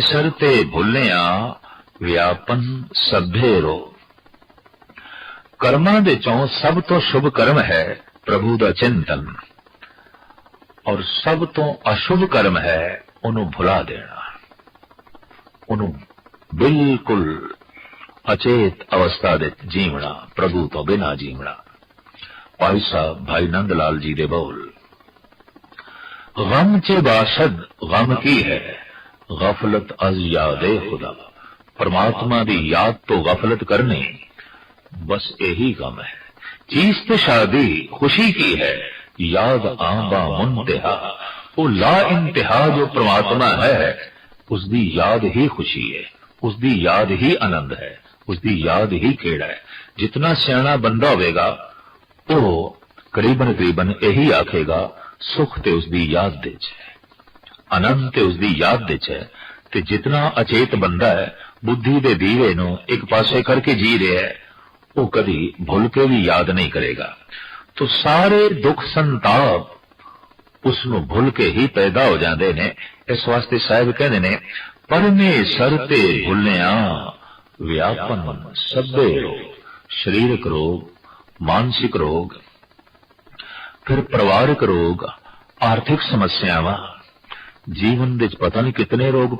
ਸਿਰ ਤੇ ਭੁੱਲਿਆ, ਵਿਆਪਨ ਸਭੇ ਰੋ। ਕਰਮਾਂ ਦੇ ਚੋਂ ਸਭ ਤੋਂ ਸ਼ੁਭ ਕਰਮ ਹੈ ਪ੍ਰਭੂ ਦਾ ਚਿੰਤਨ। ਔਰ ਸਭ ਤੋਂ ਅਸ਼ੁਭ ਕਰਮ ਹੈ ਉਹਨੂੰ ਭੁਲਾ ਦੇਣਾ। ਉਹਨੂੰ ਬਿਲਕੁਲ ਅਚੇਤ ਅਵਸਥਾ ਦੇ ਜੀਵਣਾ, ਪ੍ਰਭੂ ਤੋਂ ਬਿਨਾ ਜੀਵਣਾ। ਭਾਈ ਸਾਹਿਬ, ਭਾਈ ਨੰਦ ਲਾਲ ਜੀ ਦੇ ਬੋਲ। ਗਮ ਚ ਬਾਸ਼ਦ ਗਮ ਕੀ ਹੈ? ਗਫਲਤ ਅਜ਼ ਯਾਦੇ ਖੁਦਾ। ਪਰਮਾਤਮਾ ਦੀ ਯਾਦ ਤੋਂ ਗਫਲਤ ਕਰਨੀ ਬਸ ਇਹੀ ਗਮ ਹੈ। ਚੀਜ਼ ਤੇ ਸ਼ਾਦੀ ਖੁਸ਼ੀ ਕੀ ਹੈ? ਯਾਦ ਆਂਬਾ ਮੁੰਤਹਾ ਉਹ ਲਾ ਇੰਤਹਾ ਜੋ ਪਰਮਾਤਮਾ ਹੈ। ਉਸ ਦੀ ਯਾਦ ਹੀ ਖੁਸ਼ੀ ਹੈ। ਉਸ ਦੀ ਯਾਦ ਹੀ ਆਨੰਦ ਹੈ। ਉਸ ਦੀ ਯਾਦ ਹੀ ਖੇੜਾ ਹੈ। ਜਿਤਨਾ ਸਿਆਣਾ ਬੰਦਾ ਹੋਵੇਗਾ, ਉਹ ਕਰੀਬਨ ਕਰੀਬਨ ਇਹੀ ਆਖੇਗਾ, ਸੁਖ ਤੇ ਉਸ ਦੀ ਯਾਦ ਦੇ ਚ ਹੈ ਆਨੰਦ ਤੇ ਉਸ ਦੀ ਯਾਦ ਦੇ ਚ ਹੈ ਤੇ ਜਿਤਨਾ ਅਚੇਤ ਬੰਦਾ ਹੈ, ਬੁੱਧੀ ਦੇ ਦੀਵੇ ਨੂੰ ਇੱਕ ਪਾਸੇ ਕਰਕੇ ਜੀ ਰਿਹਾ ਹੈ, ਉਹ ਕਦੀ ਭੁੱਲ ਕੇ ਵੀ ਯਾਦ ਨਹੀਂ ਕਰੇਗਾ। ਤੋ ਸਾਰੇ ਦੁੱਖ ਸੰਤਾਪ ਉਸ ਨੂੰ ਭੁੱਲ ਕੇ ਹੀ ਪੈਦਾ ਹੋ ਜਾਂਦੇ ਨੇ, ਇਸ ਵਾਸਤੇ ਸਾਹਿਬ ਕਹਿੰਦੇ ਨੇ, ਪਰਮੇਸ਼ਰ ਤੇ ਭੁੱਲਿਆ ਵਿਆਪਨ ਸਭੇ ਰੋਗ, ਸਰੀਰਕ ਰੋਗ, ਮਾਨਸਿਕ ਰੋਗ, ਫਿਰ ਪਰਿਵਾਰਕ ਰੋਗ, ਆਰਥਿਕ ਸਮੱਸਿਆਵਾਂ ਜੀਵਨ ਵਿੱਚ ਪਤਾ ਨਹੀਂ ਕਿਤਨੇ ਰੋਗ